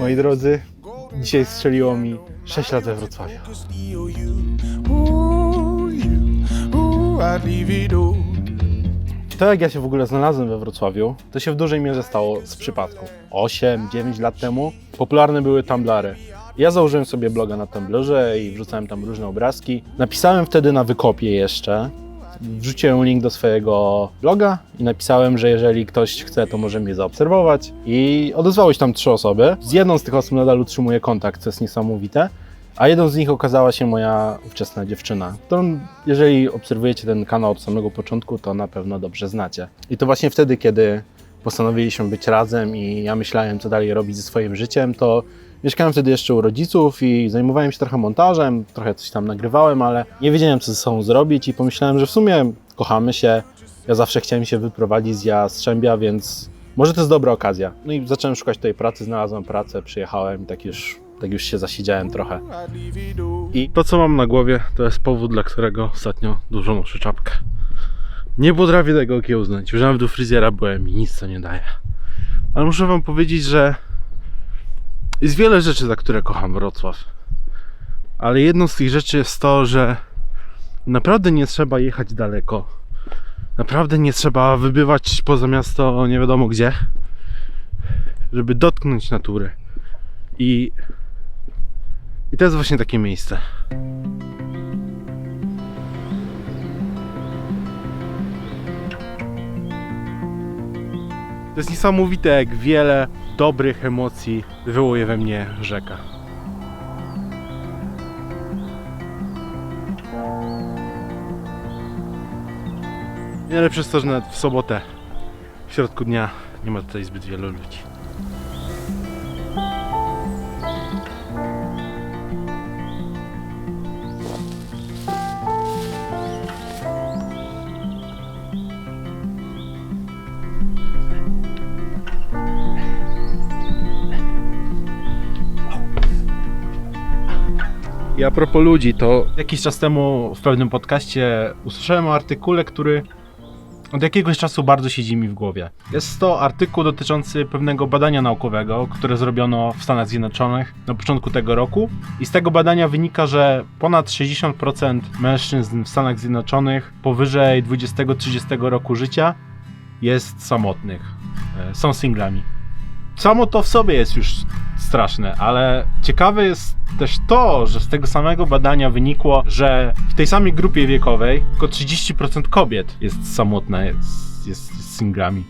Moi drodzy, dzisiaj strzeliło mi 6 lat we Wrocławiu. To jak ja się w ogóle znalazłem we Wrocławiu, to się w dużej mierze stało z przypadku. 8-9 lat temu popularne były Tumblary. Ja założyłem sobie bloga na Tumblrze i wrzucałem tam różne obrazki. Napisałem wtedy na wykopie jeszcze. Wrzuciłem link do swojego bloga i napisałem, że jeżeli ktoś chce, to może mnie zaobserwować. I odezwały się tam trzy osoby. Z jedną z tych osób nadal utrzymuję kontakt, co jest niesamowite. A jedną z nich okazała się moja ówczesna dziewczyna, którą, jeżeli obserwujecie ten kanał od samego początku, to na pewno dobrze znacie. I to właśnie wtedy, kiedy postanowiliśmy być razem i ja myślałem, co dalej robić ze swoim życiem, to mieszkałem wtedy jeszcze u rodziców i zajmowałem się trochę montażem, trochę coś tam nagrywałem, ale nie wiedziałem, co ze sobą zrobić i pomyślałem, że w sumie kochamy się. Ja zawsze chciałem się wyprowadzić z Jastrzębia, więc może to jest dobra okazja. No i zacząłem szukać tej pracy, znalazłem pracę, przyjechałem i tak już, tak już się zasiedziałem trochę. I to, co mam na głowie, to jest powód, dla którego ostatnio dużo noszę czapkę. Nie potrafię tego okiełznać. Już nawet do fryzjera byłem i nic to nie daje. Ale muszę wam powiedzieć, że jest wiele rzeczy, za które kocham Wrocław. Ale jedną z tych rzeczy jest to, że naprawdę nie trzeba jechać daleko. Naprawdę nie trzeba wybywać poza miasto nie wiadomo gdzie, żeby dotknąć natury. I i to jest właśnie takie miejsce. To jest niesamowite, jak wiele dobrych emocji wywołuje we mnie rzeka. Ale przez to, że nawet w sobotę, w środku dnia, nie ma tutaj zbyt wielu ludzi. I a propos ludzi, to jakiś czas temu w pewnym podcaście usłyszałem o artykule, który od jakiegoś czasu bardzo siedzi mi w głowie. Jest to artykuł dotyczący pewnego badania naukowego, które zrobiono w Stanach Zjednoczonych na początku tego roku. I z tego badania wynika, że ponad 60% mężczyzn w Stanach Zjednoczonych powyżej 20-30 roku życia jest samotnych. E, Są singlami. Samo to w sobie jest już straszne, ale ciekawe jest też to, że z tego samego badania wynikło, że w tej samej grupie wiekowej tylko 30% kobiet jest samotna, jest, jest, jest singlami.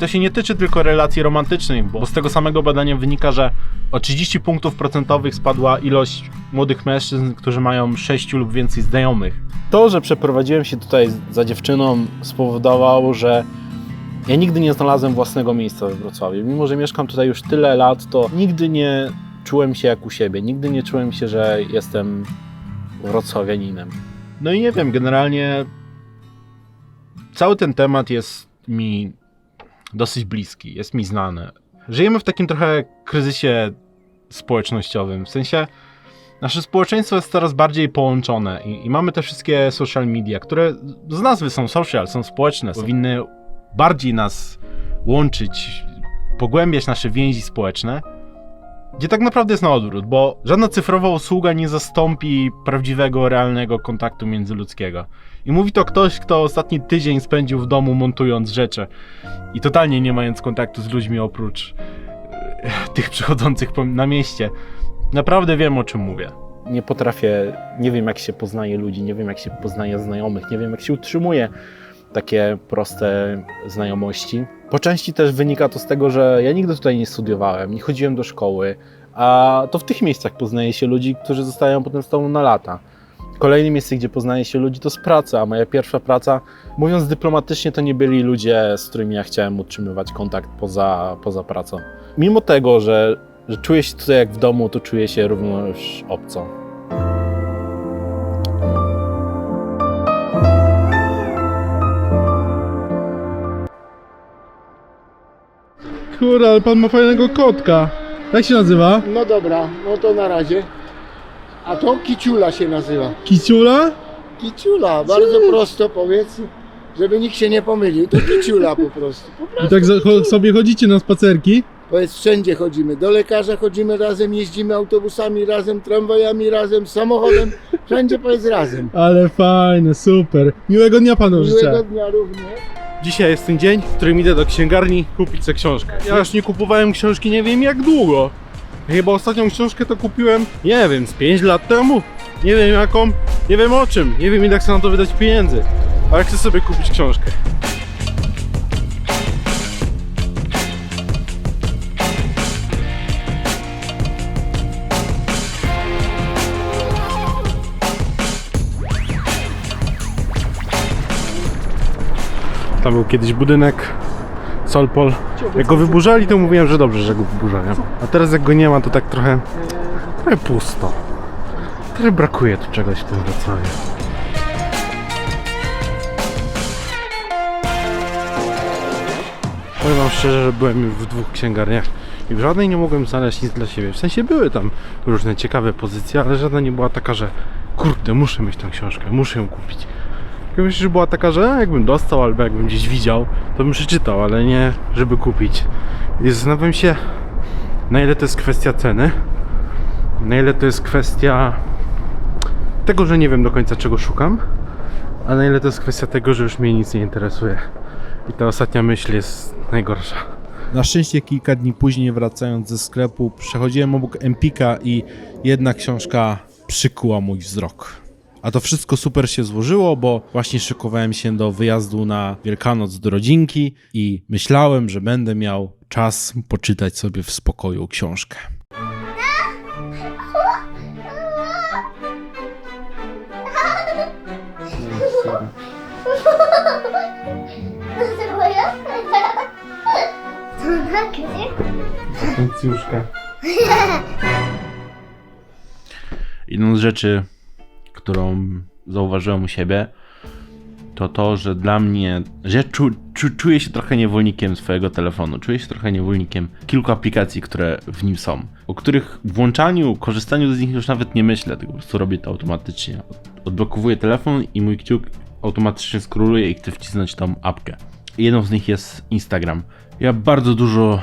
To się nie tyczy tylko relacji romantycznych, bo z tego samego badania wynika, że o 30 punktów procentowych spadła ilość młodych mężczyzn, którzy mają 6 lub więcej znajomych. To, że przeprowadziłem się tutaj za dziewczyną spowodowało, że ja nigdy nie znalazłem własnego miejsca we Wrocławiu. Mimo, że mieszkam tutaj już tyle lat, to nigdy nie czułem się jak u siebie. Nigdy nie czułem się, że jestem wrocławianinem. No i nie wiem, generalnie cały ten temat jest mi dosyć bliski, jest mi znany. Żyjemy w takim trochę kryzysie społecznościowym. W sensie nasze społeczeństwo jest coraz bardziej połączone i, i mamy te wszystkie social media, które z nazwy są social, są społeczne, powinny bardziej nas łączyć, pogłębiać nasze więzi społeczne, gdzie tak naprawdę jest na odwrót, bo żadna cyfrowa usługa nie zastąpi prawdziwego, realnego kontaktu międzyludzkiego. I mówi to ktoś, kto ostatni tydzień spędził w domu montując rzeczy i totalnie nie mając kontaktu z ludźmi oprócz e, tych przychodzących na mieście. Naprawdę wiem o czym mówię. Nie potrafię, nie wiem jak się poznaje ludzi, nie wiem jak się poznaje znajomych, nie wiem jak się utrzymuje takie proste znajomości. Po części też wynika to z tego, że ja nigdy tutaj nie studiowałem, nie chodziłem do szkoły, a to w tych miejscach poznaje się ludzi, którzy zostają potem z tobą na lata. Kolejne miejsce, gdzie poznaje się ludzi, to jest praca. A moja pierwsza praca, mówiąc dyplomatycznie, to nie byli ludzie, z którymi ja chciałem utrzymywać kontakt poza, poza pracą. Mimo tego, że, że czuję się tutaj jak w domu, to czuję się również obco. Kurde, ale pan ma fajnego kotka. Jak się nazywa? No dobra, no to na razie. A to kiciula się nazywa. Kiciula? Kiciula, bardzo prosto powiedz. żeby nikt się nie pomylił. To piciula po prostu. I tak sobie chodzicie na spacerki? Powiedz, wszędzie chodzimy. Do lekarza chodzimy razem, jeździmy autobusami razem, tramwajami razem, samochodem. Wszędzie powiedz razem. Ale fajne, super. Miłego dnia panu Miłego dnia również. Dzisiaj jest ten dzień, w którym idę do księgarni kupić sobie książkę. Ja już nie kupowałem książki nie wiem jak długo. Chyba ostatnią książkę to kupiłem, nie wiem, z 5 lat temu. Nie wiem jaką, nie wiem o czym, nie wiem ile chcę na to wydać pieniędzy. Ale chcę sobie kupić książkę. Tam był kiedyś budynek Solpol. Jak go wyburzali, to mówiłem, że dobrze, że go wyburzają. A teraz jak go nie ma, to tak trochę, trochę pusto. Trochę brakuje tu czegoś w tym Wrocławiu. Powiem wam szczerze, że byłem już w dwóch księgarniach i w żadnej nie mogłem znaleźć nic dla siebie. W sensie były tam różne ciekawe pozycje, ale żadna nie była taka, że kurde, muszę mieć tę książkę, muszę ją kupić. Ja myślę, że była taka, że jakbym dostał albo jakbym gdzieś widział, to bym przeczytał, ale nie żeby kupić. I zastanawiam się, na ile to jest kwestia ceny, na ile to jest kwestia tego, że nie wiem do końca czego szukam, a na ile to jest kwestia tego, że już mnie nic nie interesuje. I ta ostatnia myśl jest najgorsza. Na szczęście kilka dni później wracając ze sklepu przechodziłem obok Empika i jedna książka przykuła mój wzrok. A to wszystko super się złożyło, bo właśnie szykowałem się do wyjazdu na Wielkanoc do rodzinki i myślałem, że będę miał czas poczytać sobie w spokoju książkę. Funkcjuszka. Jedną z rzeczy, którą zauważyłem u siebie, to to, że dla mnie, że czu, czu, czuję się trochę niewolnikiem swojego telefonu. Czuję się trochę niewolnikiem kilku aplikacji, które w nim są, o których włączaniu, korzystaniu z nich już nawet nie myślę, tylko po prostu robię to automatycznie. Odblokowuję telefon i mój kciuk automatycznie skroluje i chcę wcisnąć tą apkę. Jedną z nich jest Instagram. Ja bardzo dużo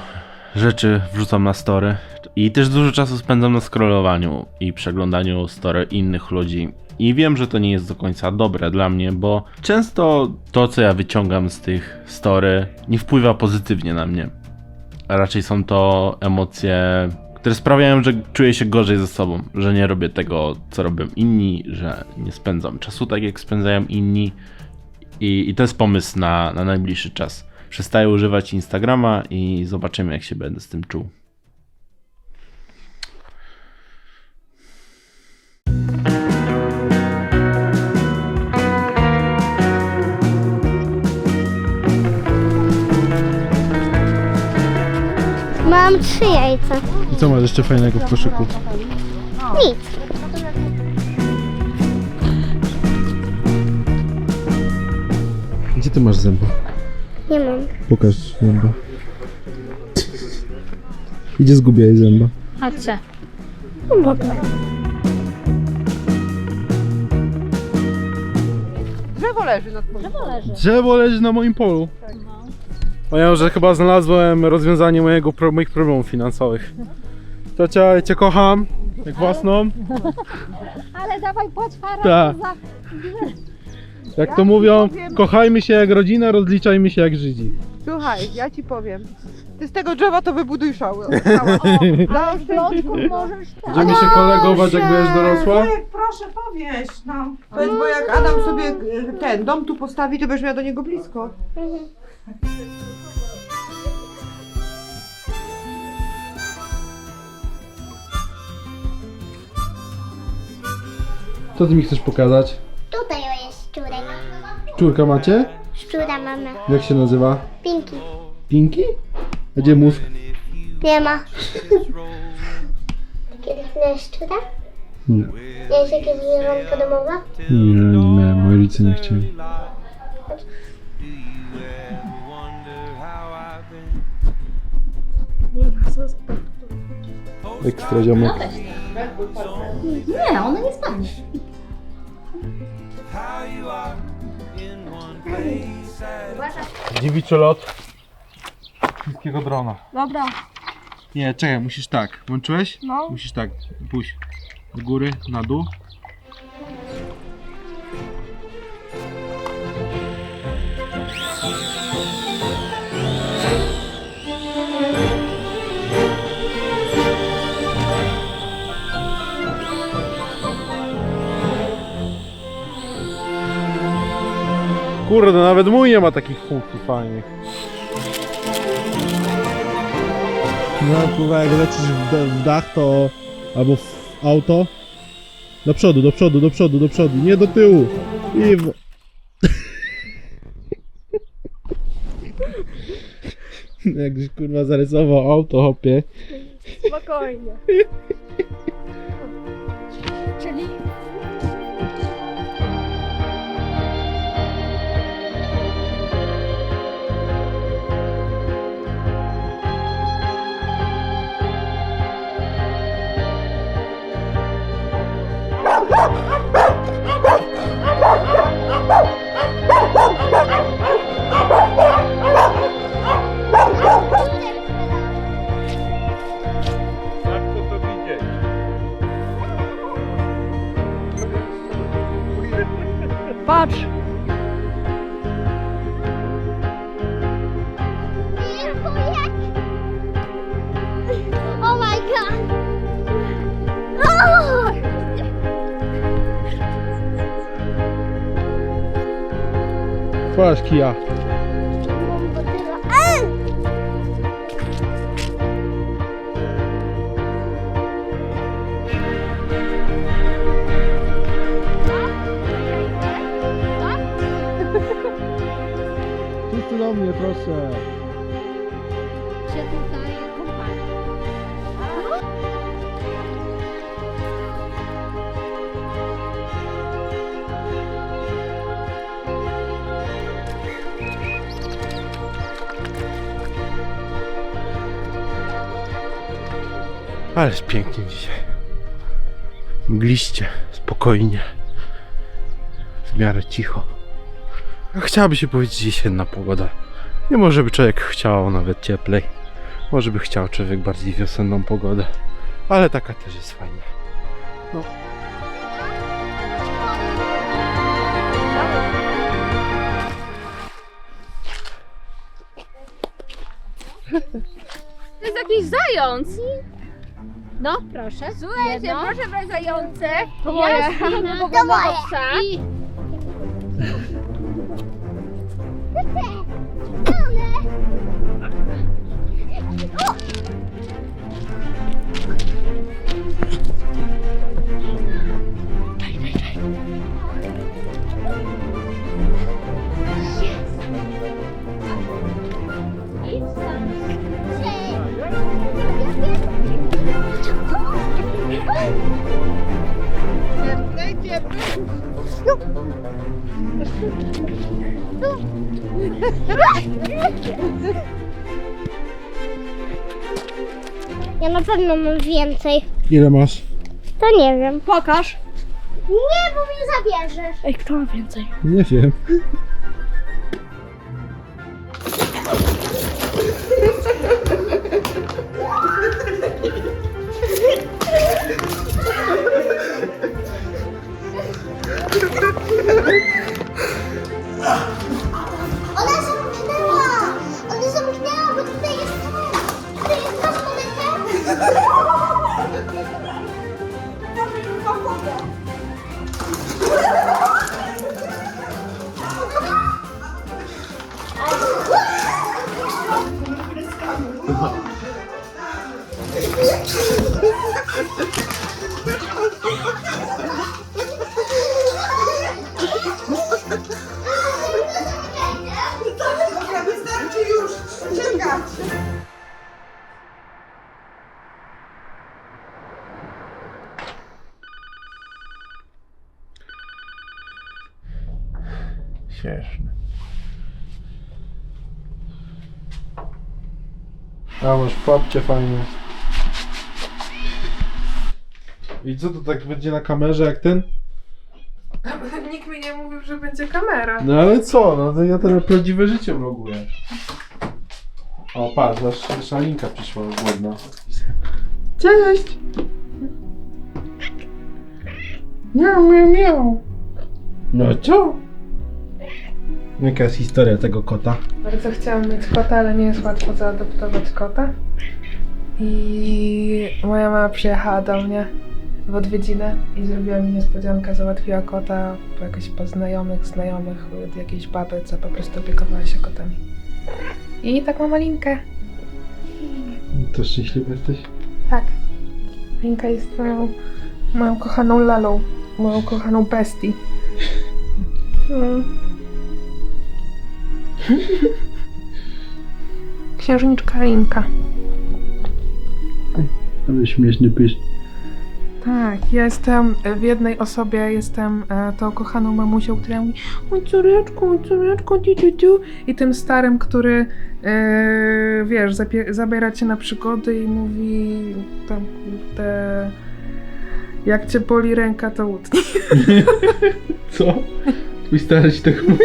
rzeczy wrzucam na story i też dużo czasu spędzam na scrollowaniu i przeglądaniu story innych ludzi. I wiem, że to nie jest do końca dobre dla mnie, bo często to, co ja wyciągam z tych story, nie wpływa pozytywnie na mnie. A raczej są to emocje, które sprawiają, że czuję się gorzej ze sobą, że nie robię tego, co robią inni, że nie spędzam czasu tak, jak spędzają inni. I, i to jest pomysł na, na najbliższy czas. Przestaję używać Instagrama i zobaczymy, jak się będę z tym czuł. Mam trzy jajca. I co masz jeszcze fajnego w koszyku? Nic. Gdzie ty masz zęba? Nie mam. Pokaż zęba. Gdzie zgubiłeś zęba? Chodźcie. Mogę. Drzewo leży nad morzem. Drzewo leży na moim polu. Powiem, że chyba znalazłem rozwiązanie mojego, pro- moich problemów finansowych. Ciocia, ja cię kocham, jak własną. Ale dawaj płać haracz Tak. za... Jak to mówią, kochajmy się jak rodzina, rozliczajmy się jak Żydzi. Słuchaj, ja ci powiem. Ty z tego drzewa to wybuduj szałę. Dla Plotków możesz tak. Będziemy się kolegować jak będziesz dorosła? Ojej, proszę powieść nam. Powiedz, bo jak Adam sobie e, ten dom tu postawi, to będziesz miała do niego blisko. Co ty mi chcesz pokazać? Tutaj jest szczurek. Szczurka macie? Szczura mamy. Jak się nazywa? Pinki. Pinki? A gdzie mózg? Nie ma. Kiedyś miałeś szczura? Nie. Miałeś jakieś zwierzątko domowe? Nie, nie miałem, moi rodzice nie chcieli. Ekstra ziomek. Nie, ona nie spadnie. Dziewiczy lot. Wszystkiego drona. Dobra, Nie, czekaj, musisz tak. Włączyłeś? no. Musisz tak. Puść. Do góry, na dół. Kurde, nawet mój nie ma takich funkcji fajnych. No kurwa, jak lecisz w, d- w dach, to... albo w auto. Do przodu, do przodu, do przodu, do przodu, nie do tyłu. I w... Jakbyś kurwa zarysował auto, hopie. Spokojnie. Patrz. Oh my god! Oh! Patrz kija. Ależ pięknie dzisiaj. Mgliście, spokojnie. W miarę cicho. Chciałaby się powiedzieć jesienna pogoda. Nie może by człowiek chciał nawet cieplej. Może by chciał człowiek bardziej wiosenną pogodę. Ale taka też jest fajna. No. To jest jakiś zając. No, proszę. Słuchajcie, proszę brać zające. To moje. Ja spinę To moje. psa. I... Ja na pewno mam więcej. Ile masz? To nie wiem. Pokaż. Nie, bo mnie zabierzesz. Ej, kto ma więcej? Nie wiem. A masz papcie fajnie. I co to tak będzie na kamerze jak ten? Nikt mi nie mówił, że będzie kamera. No ale co, no to ja teraz prawdziwe życie vloguję. O, patrz, aż szalinka przyszła głodna. Cześć! Miau, miau, miau. No co? Jaka jest historia tego kota? Bardzo chciałam mieć kota, ale nie jest łatwo zaadoptować kota. I moja mama przyjechała do mnie w odwiedziny i zrobiła mi niespodziankę, załatwiła kota po jakichś poznajomych, znajomych od jakiejś baby, co po prostu opiekowała się kotami. I tak mam Alinkę. To szczęśliwy jesteś? Tak. Alinka jest moją, moją kochaną lalą, moją kochaną bestii. Mm. Księżniczka Alinka. Ale śmieszny pysz. Tak, ja jestem w jednej osobie, jestem e, tą kochaną mamusią, która mówi oj córeczku, oj córeczku, tu, tu, tu. I tym starym, który e, wiesz, zapie- zabiera cię na przygody i mówi tam kurde jak cię boli ręka, to utnij. Co? Twój stary ci tak mówi?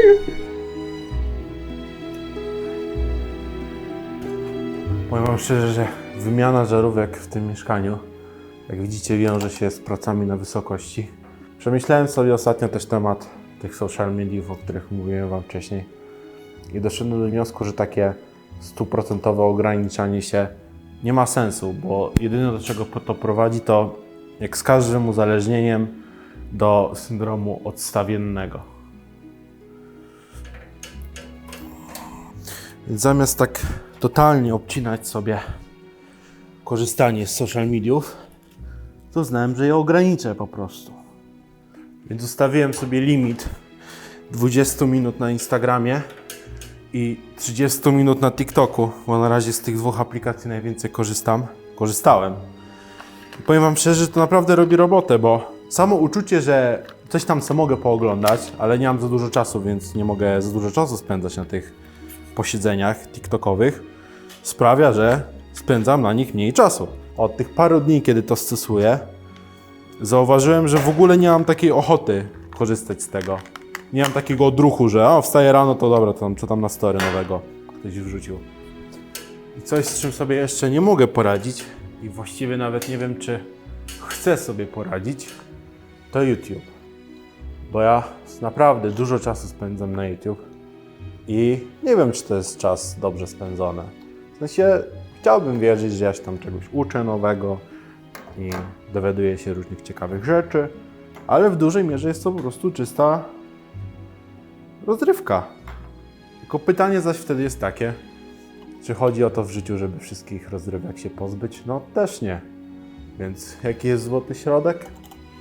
Powiem wam szczerze, że wymiana żarówek w tym mieszkaniu, jak widzicie, wiąże się z pracami na wysokości. Przemyślałem sobie ostatnio też temat tych social mediów, o których mówiłem wam wcześniej i doszedłem do wniosku, że takie stuprocentowe ograniczanie się nie ma sensu, bo jedyne do czego to prowadzi to jak z każdym uzależnieniem do syndromu odstawiennego. Zamiast tak totalnie obcinać sobie korzystanie z social mediów, to znałem, że je ograniczę po prostu. Więc ustawiłem sobie limit 20 minut na Instagramie i 30 minut na TikToku, bo na razie z tych dwóch aplikacji najwięcej korzystam. Korzystałem. I powiem Wam szczerze, że to naprawdę robi robotę, bo samo uczucie, że coś tam co mogę pooglądać, ale nie mam za dużo czasu, więc nie mogę za dużo czasu spędzać na tych posiedzeniach TikTokowych, sprawia, że spędzam na nich mniej czasu. Od tych paru dni, kiedy to stosuję, zauważyłem, że w ogóle nie mam takiej ochoty korzystać z tego. Nie mam takiego odruchu, że o, wstaję rano, to dobra, to tam, co tam na story nowego ktoś wrzucił. I coś, z czym sobie jeszcze nie mogę poradzić i właściwie nawet nie wiem, czy chcę sobie poradzić, to YouTube. Bo ja naprawdę dużo czasu spędzam na YouTube i nie wiem, czy to jest czas dobrze spędzony. Sensie chciałbym wierzyć, że ja się tam czegoś uczę nowego i dowiaduję się różnych ciekawych rzeczy, ale w dużej mierze jest to po prostu czysta rozrywka. Tylko pytanie zaś wtedy jest takie, czy chodzi o to w życiu, żeby wszystkich rozrywek się pozbyć? No też nie. Więc jaki jest złoty środek?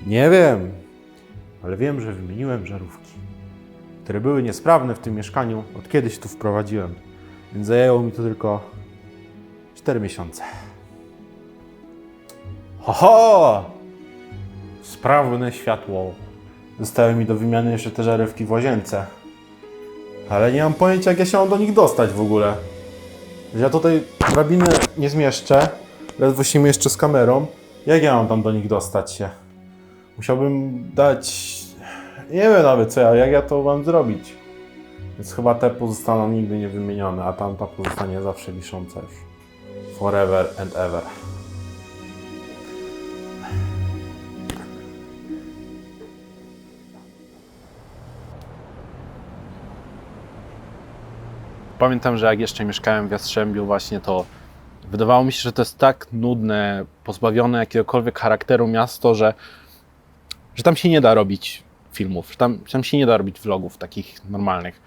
Nie wiem, ale wiem, że wymieniłem żarówki, które były niesprawne w tym mieszkaniu od kiedyś tu wprowadziłem, więc zajęło mi to tylko 4 miesiące. Ho! Sprawne światło. Zostały mi do wymiany jeszcze te żarówki w łazience. Ale nie mam pojęcia, jak ja się mam do nich dostać w ogóle. Ja tutaj drabiny nie zmieszczę, ledwo się mieszczę z kamerą. Jak ja mam tam do nich dostać się? Musiałbym dać... Nie wiem nawet co ja, jak ja to mam zrobić. Więc chyba te pozostaną nigdy nie wymienione, a tamta pozostanie zawsze wisząca już. Forever and ever. Pamiętam, że jak jeszcze mieszkałem w Jastrzębiu właśnie, to wydawało mi się, że to jest tak nudne, pozbawione jakiegokolwiek charakteru miasto, że, że tam się nie da robić filmów, że tam, że tam się nie da robić vlogów takich normalnych.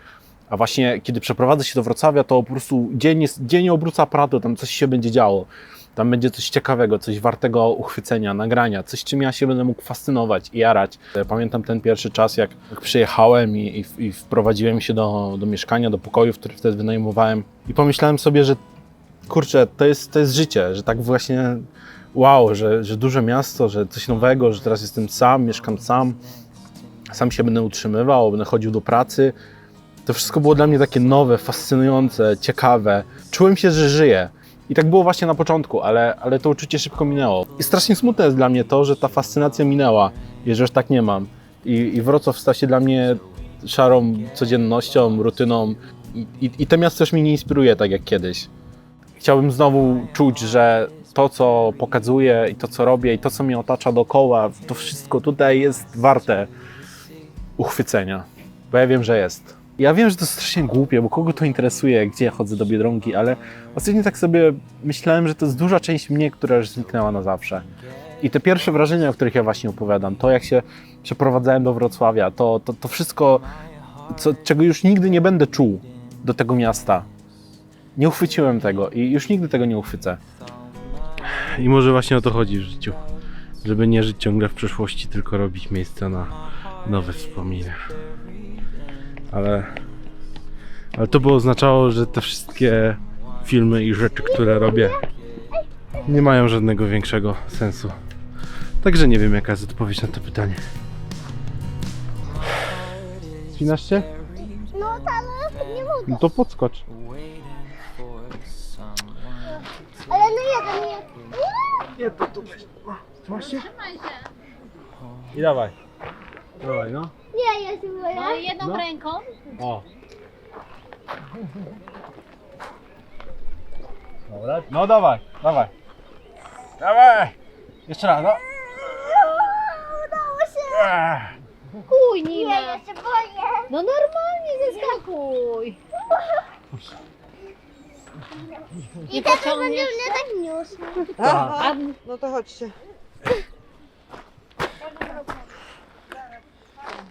A właśnie kiedy przeprowadzę się do Wrocławia, to po prostu dzień, jest, dzień obróca Prado, tam coś się będzie działo. Tam będzie coś ciekawego, coś wartego uchwycenia, nagrania, coś czym ja się będę mógł fascynować i jarać. Pamiętam ten pierwszy czas, jak, przyjechałem i, i, i wprowadziłem się do, do mieszkania, do pokoju, który wtedy wynajmowałem i pomyślałem sobie, że kurczę, to jest, to jest życie, że tak właśnie wow, że, że duże miasto, że coś nowego, że teraz jestem sam, mieszkam sam, sam się będę utrzymywał, będę chodził do pracy. To wszystko było dla mnie takie nowe, fascynujące, ciekawe. Czułem się, że żyję. I tak było właśnie na początku, ale, ale to uczucie szybko minęło. I strasznie smutne jest dla mnie to, że ta fascynacja minęła i że już tak nie mam. I, i Wrocław stał się dla mnie szarą codziennością, rutyną i, i, i to miasto już mnie nie inspiruje tak jak kiedyś. Chciałbym znowu czuć, że to, co pokazuję i to, co robię i to, co mnie otacza dookoła, to wszystko tutaj jest warte uchwycenia. Bo ja wiem, że jest. Ja wiem, że to strasznie głupie, bo kogo to interesuje, gdzie ja chodzę do Biedronki, ale ostatnio tak sobie myślałem, że to jest duża część mnie, która już zniknęła na zawsze. I te pierwsze wrażenia, o których ja właśnie opowiadam, to jak się przeprowadzałem do Wrocławia, to, to, to wszystko, co, czego już nigdy nie będę czuł do tego miasta. Nie uchwyciłem tego i już nigdy tego nie uchwycę. I może właśnie o to chodzi w życiu. Żeby nie żyć ciągle w przeszłości, tylko robić miejsce na nowe wspomnienia. Ale, ale to by oznaczało, że te wszystkie filmy i rzeczy, które robię, nie mają żadnego większego sensu. Także nie wiem, jaka jest odpowiedź na to pytanie. Spinasz się? No, ale nie mogę. No to podskocz. Ale no jeden nie. I dawaj. Dawaj, no. Nie, ja się boję. No jedną No. ręką. O. Dobra. No dawaj, dawaj. Dawaj! Jeszcze raz, no. Udało się. Ech. Kuj, Nie, Nina. ja się boję. No normalnie zeskakuj. I teraz będzie mnie tak niósł. Aha, no to chodźcie.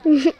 嗯 哼